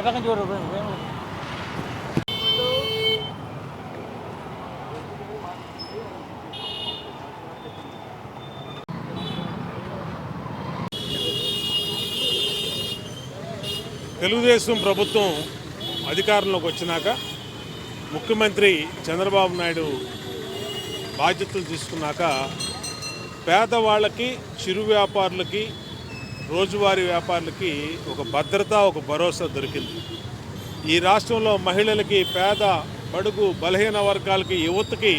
అటుపక్కన చూడు తెలుగుదేశం ప్రభుత్వం అధికారంలోకి వచ్చినాక ముఖ్యమంత్రి చంద్రబాబు నాయుడు బాధ్యతలు తీసుకున్నాక పేదవాళ్ళకి చిరు వ్యాపారులకి రోజువారీ వ్యాపారులకి ఒక భద్రత ఒక భరోసా దొరికింది. ఈ రాష్ట్రంలో మహిళలకి పేద బడుగు బలహీన వర్గాలకి యువతకి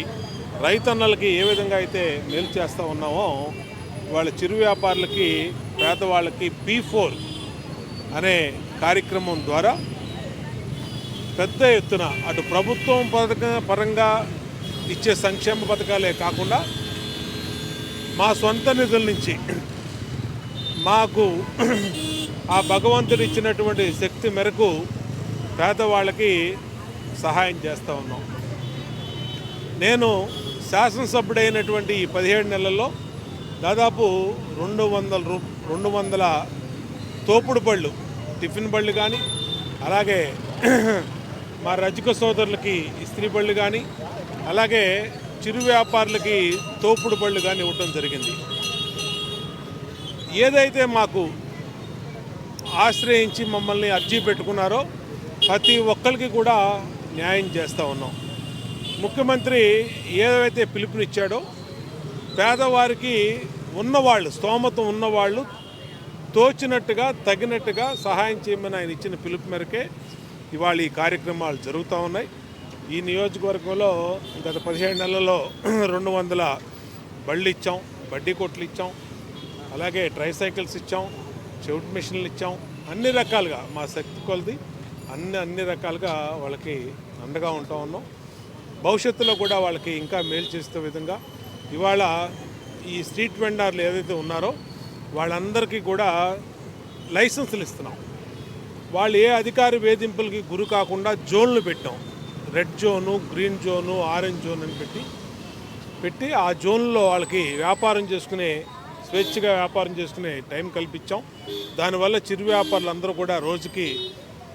రైతన్నలకి ఏ విధంగా అయితే మేలు చేస్తూ ఉన్నామో వాళ్ళ చిరు వ్యాపారులకి పేదవాళ్ళకి పీ ఫోర్ అనే కార్యక్రమం ద్వారా పెద్ద ఎత్తున అటు ప్రభుత్వం పథక పరంగా ఇచ్చే సంక్షేమ పథకాలే కాకుండా మా సొంత నిధుల నుంచి మాకు ఆ భగవంతుడు ఇచ్చినటువంటి శక్తి మేరకు పేదవాళ్ళకి సహాయం చేస్తూ ఉన్నాం. నేను శాసనసభ్యుడైనటువంటి ఈ పదిహేడు నెలల్లో దాదాపు రెండు వందల రూ రెండు వందల తోపుడు బళ్ళు టిఫిన్ బళ్ళు కానీ అలాగే మా రజక సోదరులకి ఇస్త్రీ బళ్ళు కానీ అలాగే చిరు వ్యాపారులకి తోపుడు బళ్ళు కానీ ఇవ్వటం జరిగింది. ఏదైతే మాకు ఆశ్రయించి మమ్మల్ని అర్జీ పెట్టుకున్నారో ప్రతి ఒక్కరికి కూడా న్యాయం చేస్తూ ఉన్నాం. ముఖ్యమంత్రి ఏదైతే పిలుపునిచ్చాడో పేదవారికి ఉన్నవాళ్ళు స్తోమత ఉన్నవాళ్ళు తోచినట్టుగా తగినట్టుగా సహాయం చేయమని ఆయన ఇచ్చిన పిలుపు మేరకే ఇవాళ ఈ కార్యక్రమాలు జరుగుతూ ఉన్నాయి. ఈ నియోజకవర్గంలో గత పదిహేడు నెలల్లో రెండు వందల బళ్ళు ఇచ్చాం బడ్డీ కొట్లు ఇచ్చాం అలాగే ట్రైసైకిల్స్ ఇచ్చాం చెవిట్ మిషన్లు ఇచ్చాం అన్ని రకాలుగా మా శక్తి కొలది అన్ని అన్ని రకాలుగా వాళ్ళకి అండగా ఉంటా ఉన్నాం. భవిష్యత్తులో కూడా వాళ్ళకి ఇంకా మేలు చేసే విధంగా ఇవాళ ఈ స్ట్రీట్ వెండర్లు ఏదైతే ఉన్నారో వాళ్ళందరికీ కూడా లైసెన్సులు ఇస్తున్నాం. వాళ్ళు ఏ అధికారి వేధింపులకి గురి కాకుండా జోన్లు పెట్టాం. Red zone green zone orange zone అని పెట్టి పెట్టి ఆ జోన్లో వాళ్ళకి వ్యాపారం చేసుకునే స్వేచ్ఛగా వ్యాపారం చేసుకునే టైం కల్పించాం. దానివల్ల చిరు వ్యాపారులు అందరూ కూడా రోజుకి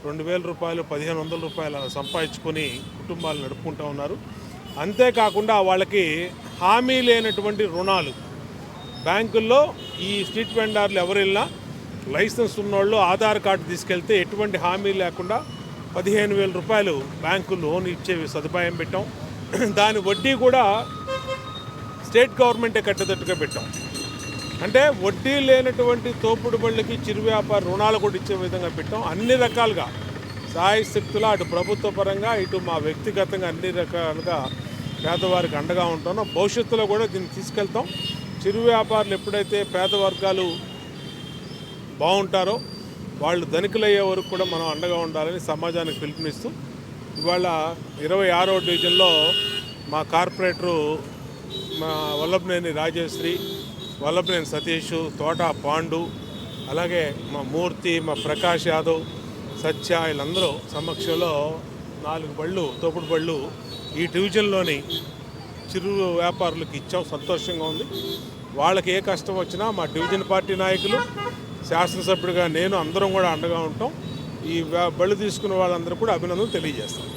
రెండు వేల రూపాయలు పదిహేను వందల రూపాయలు సంపాదించుకొని కుటుంబాలు నడుపుకుంటూ ఉన్నారు. అంతేకాకుండా వాళ్ళకి హామీ లేనటువంటి రుణాలు. బ్యాంకుల్లో ఈ స్ట్రీట్ వెండర్లు ఎవరు వెళ్ళినా లైసెన్స్ ఉన్నోళ్ళు ఆధార్ కార్డు తీసుకెళ్తే ఎటువంటి హామీ లేకుండా పదిహేను వేల రూపాయలు బ్యాంకు లోన్ ఇచ్చే సదుపాయం పెట్టాం. దాని వడ్డీ కూడా స్టేట్ గవర్నమెంటే కట్టేటట్టుగా పెట్టాం. అంటే వడ్డీ లేనటువంటి తోపుడు బళ్ళకి చిరు వ్యాపార రుణాలు కూడా ఇచ్చే విధంగా పెట్టాం. అన్ని రకాలుగా సాయ అటు ప్రభుత్వ పరంగా ఇటు మా వ్యక్తిగతంగా అన్ని రకాలుగా పేదవారికి అండగా ఉంటానో భవిష్యత్తులో కూడా దీన్ని తీసుకెళ్తాం. చిరు వ్యాపారులు ఎప్పుడైతే పేద వర్గాలు బాగుంటారో వాళ్ళు ధనికులయ్యే వరకు కూడా మనం అండగా ఉండాలని సమాజానికి పిలుపునిస్తూ ఇవాళ ఇరవై ఆరో డివిజన్లో మా కార్పొరేటరు మా వల్లభనేని రాజేశ్రీ వల్లభనేని సతీష్ తోట పాండు అలాగే మా మూర్తి మా ప్రకాష్ యాదవ్ సత్య వీళ్ళందరూ సమక్షంలో నాలుగు బళ్ళు తోపుడు బళ్ళు ఈ డివిజన్లోని చిరు వ్యాపారులకు ఇచ్చాం. సంతోషంగా ఉంది. వాళ్ళకి ఏ కష్టం వచ్చినా మా డివిజన్ పార్టీ నాయకులు శాసనసభ్యుడిగా నేను అందరం కూడా అండగా ఉంటాం. ఈ బళ్ళు తీసుకున్న వాళ్ళందరూ కూడా అభినందన తెలియజేస్తాం.